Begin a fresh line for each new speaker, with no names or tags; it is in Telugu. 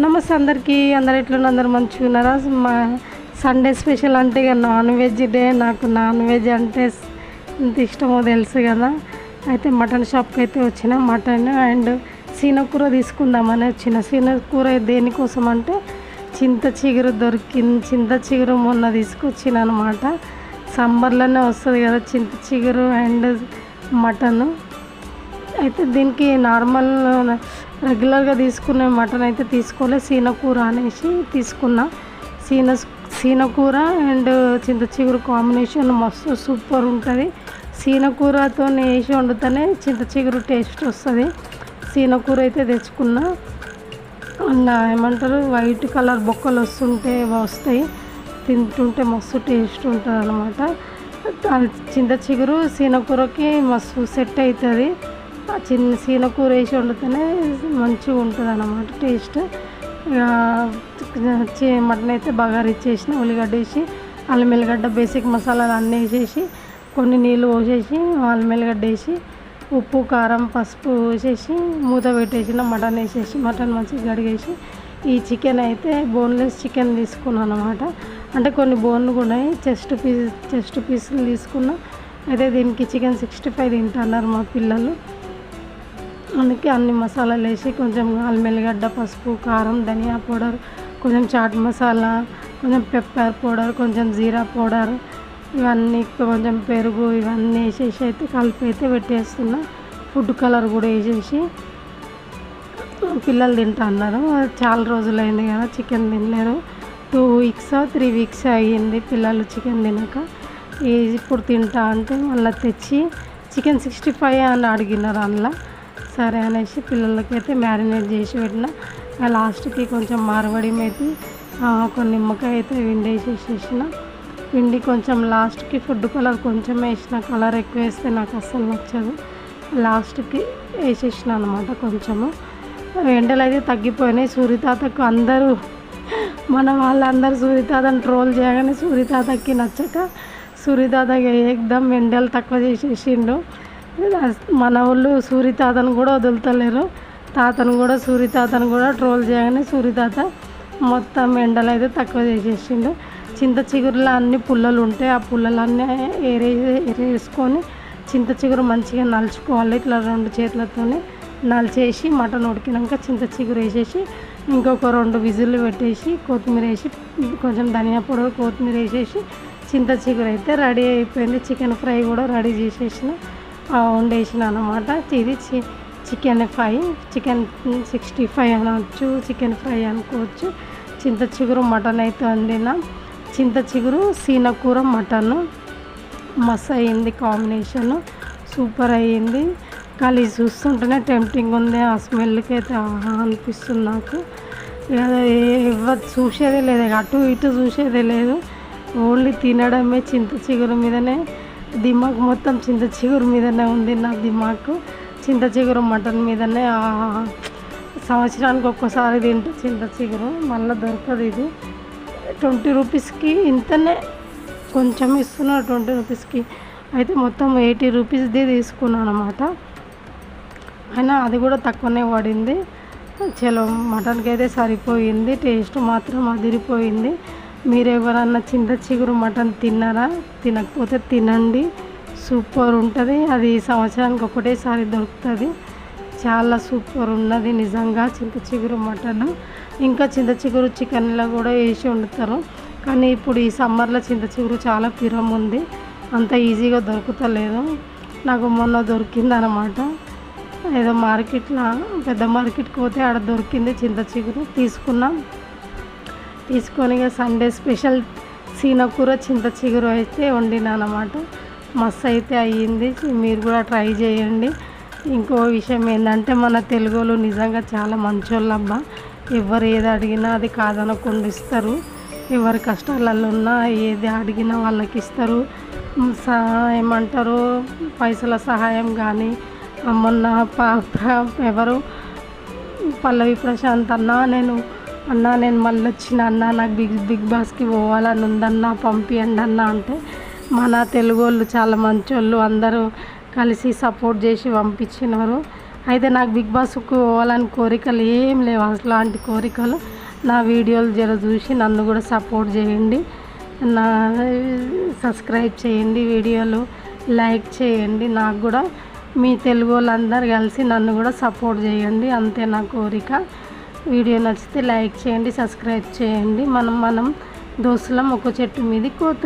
నమస్తే అందరికీ. అందరు ఎట్లున్న అందరు మంచిగా ఉన్నారా? మా సండే స్పెషల్ అంటే ఇక నాన్ వెజ్ డే నాకు నాన్ వెజ్ అంటే ఎంత ఇష్టమో తెలుసు కదా. అయితే మటన్ షాప్కి అయితే వచ్చిన మటన్ అండ్ సీనకూర తీసుకుందామని వచ్చిన. సీనకూర దేనికోసం అంటే చింత చిగురు దొరికింది. చింత చిగురు మొన్న తీసుకొచ్చిన అనమాట సమ్మర్లోనే వస్తుంది కదా చింత చిగురు అండ్ మటన్. అయితే దీనికి నార్మల్ రెగ్యులర్గా తీసుకునే మటన్ అయితే తీసుకోలే సీనకూర అనేసి తీసుకున్నా. సీన సీనకూర అండ్ చింత చిగురు కాంబినేషన్ మస్తు సూపర్ ఉంటుంది. సీనకూరతో వేసి వండుతూనే చింత చిగురు టేస్ట్ వస్తుంది. సీనకూర అయితే తెచ్చుకున్నా. అండ్ ఏమంటారు వైట్ కలర్ బొక్కలు వస్తుంటే వస్తాయి. తింటుంటే మస్తు టేస్ట్ ఉంటుంది అనమాట చింత చిగురు సీనకూరకి మస్తు సెట్ అవుతుంది. ఆ చిన్న సీనకూర వేసి వండితేనే మంచిగా ఉంటుంది అన్నమాట టేస్ట్ మటన్ అయితే బగారు ఇచ్చేసిన ఉల్లిగడ్డ వేసి అల్లం వెల్లిగడ్డ బేసిక్ మసాలాలు అన్నీ వేసేసి కొన్ని నీళ్ళు పోసేసి అల్లం వెల్లిగడ్డ వేసి ఉప్పు కారం పసుపు వేసేసి మూత పెట్టేసిన మటన్ వేసేసి మటన్ మంచిగా కడిగేసి ఈ చికెన్ అయితే బోన్లెస్ చికెన్ తీసుకున్నాను అనమాట అంటే కొన్ని బోన్లు కూడా ఉన్నాయి చెస్ట్ పీస్ చెస్ట్ పీసులు తీసుకున్నా అయితే దీనికి చికెన్ సిక్స్టీ ఫైవ్ తింటున్నారు మా పిల్లలు. అందుకే అన్ని మసాలాలు వేసి కొంచెం అల్లం పసుపు కారం ధనియా పౌడర్ కొంచెం చాట్ మసాలా కొంచెం పెప్పర్ పౌడర్ కొంచెం జీరా పౌడర్ ఇవన్నీ కొంచెం పెరుగు ఇవన్నీ వేసేసి అయితే కలిపి అయితే పెట్టేస్తున్నా. ఫుడ్ కలర్ కూడా వేసేసి పిల్లలు తింటా అన్నారు చాలా రోజులైంది కదా చికెన్ తినలేదు. టూ వీక్స్ త్రీ వీక్స్ అయ్యింది పిల్లలు చికెన్ తినక. ఇప్పుడు తింటా అంటే మళ్ళీ తెచ్చి చికెన్ సిక్స్టీ ఫైవ్ అని అడిగినారు అందులో. సరే అనేసి పిల్లలకైతే మ్యారినేట్ చేసి పెట్టిన. లాస్ట్కి కొంచెం మార్వడి మెతి కొన్ని నిమ్మకాయ అయితే విండేసేసేసిన పిండి కొంచెం లాస్ట్కి ఫుడ్ కలర్ కొంచెం వేసిన. కలర్ ఎక్కువ వేస్తే నాకు అస్సలు నచ్చదు. లాస్ట్కి వేసేసిన అనమాట కొంచెము. ఎండలు అయితే తగ్గిపోయినాయి. సూర్యతాతకు అందరూ మన వాళ్ళందరూ సూర్యతాతని ట్రోల్ చేయగానే సూర్యతాతకి నచ్చక సూర్యతాతకి ఏకదం ఎండలు తక్కువ చేసేసిండు. మన వాళ్ళు సూర్యతాతను కూడా వదులుతలేరు. తాతను కూడా సూర్యతాతను కూడా ట్రోల్ చేయగానే సూర్యతాత మొత్తం ఎండలు అయితే తక్కువ చేసేసిండు. చింత చిగురులో అన్ని పుల్లలు ఉంటాయి ఆ పుల్లలన్నీ ఏరే ఏరేసుకొని చింత చిగురు మంచిగా నలుచుకోవాలి ఇట్లా రెండు చేతులతోనే. నలిచేసి మటన్ ఉడికినాక చింత చిగురు వేసేసి ఇంకొక రెండు విజిల్లు పెట్టేసి కొత్తిమీర వేసి కొంచెం ధనియా పొడి కొత్తిమీర వేసేసి చింత చిగురు అయితే రెడీ అయిపోయింది. చికెన్ ఫ్రై కూడా రెడీ చేసేసిన. వండేసిన అనమాట ఇది చి chicken fry. Chicken sixty five అనవచ్చు చికెన్ ఫ్రై అనుకోవచ్చు. చింత చిగురు మటన్ అయితే వండిన. చింత చిగురు సీనకూర మటను. మస్ అయ్యింది కాంబినేషన్. సూపర్ అయ్యింది. కానీ చూస్తుంటేనే టెంప్టింగ్ ఉంది. ఆ స్మెల్కి అయితే అనిపిస్తుంది నాకు. ఎవరు చూసేదే లేదు. అటు ఇటు చూసేదే లేదు. ఓన్లీ తినడమే చింత చిగురు మీదనే. దిమాగ్ మొత్తం చింత చిగురు మీదనే ఉంది నా దిమాగ్ చింత చిగురు మటన్ మీదనే సంవత్సరానికి ఒక్కసారి తింటే చింత చిగురు మళ్ళీ దొరకదు ఇది. ట్వంటీ రూపీస్కి ఇంతనే కొంచెం ఇస్తున్నారు ట్వంటీ రూపీస్కి. అయితే మొత్తం ఎయిటీ రూపీస్ది తీసుకున్నాను అనమాట అయినా అది కూడా తక్కువనే పడింది. చలో మటన్కి అయితే సరిపోయింది టేస్ట్ మాత్రం అదిరిపోయింది. మీరు ఎవరన్నా చింత చిగురు మటన్ తిన్నారా? తినకపోతే తినండి. సూపర్ ఉంటుంది. అది సంవత్సరానికి ఒకటేసారి దొరుకుతుంది. చాలా సూపర్ ఉన్నది. నిజంగా చింత చిగురు మటన్. ఇంకా చింత చిగురు చికెన్లో కూడా వేసి వండుతారు. కానీ ఇప్పుడు ఈ సమ్మర్లో చింత చిగురు చాలా పిరం ఉంది. అంత ఈజీగా దొరుకుతలేదు. నాకు మొన్న దొరికింది అనమాట ఏదో మార్కెట్లో పెద్ద మార్కెట్కి పోతే ఆడ దొరికింది చింత చిగురు. తీసుకున్నాం. తీసుకొని సండే స్పెషల్ సీనకూర చింత చిగురు అయితే వండినానమాట మస్తు అయితే అయ్యింది. మీరు కూడా ట్రై చేయండి. ఇంకో విషయం ఏంటంటే మన తెలుగులో నిజంగా చాలా మంచోళ్ళు అబ్బా ఎవరు ఏది అడిగినా అది కాదనకుండా ఇస్తారు. ఎవరి కష్టాలలో ఉన్నా ఏది అడిగినా వాళ్ళకి ఇస్తారు. ఏమంటారు పైసల సహాయం కానీ మొన్న ఎవరు? పల్లవి ప్రశాంత్ అన్న నేను అన్న నేను మళ్ళీ వచ్చిన అన్న నాకు బిగ్ బిగ్ బాస్కి పోవాలని ఉందన్న పంపియండి అన్న అంటే మన తెలుగు వాళ్ళు చాలా మంచోళ్ళు అందరూ కలిసి సపోర్ట్ చేసి పంపించినారు. అయితే నాకు బిగ్ బాస్కు పోవాలని కోరికలు ఏం లేవు. అలాంటి కోరికలు నా వీడియోలు జర చూసి నన్ను కూడా సపోర్ట్ చేయండి. నా సబ్స్క్రైబ్ చేయండి వీడియోలు లైక్ చేయండి. నాకు కూడా మీ తెలుగు వాళ్ళందరూ కలిసి నన్ను కూడా సపోర్ట్ చేయండి. అంతే నా కోరిక. వీడియో నచ్చితే లైక్ చేయండి సబ్స్క్రైబ్ చేయండి. మనం మనం దోస్తులం ఒక చెట్టు మీద కోతు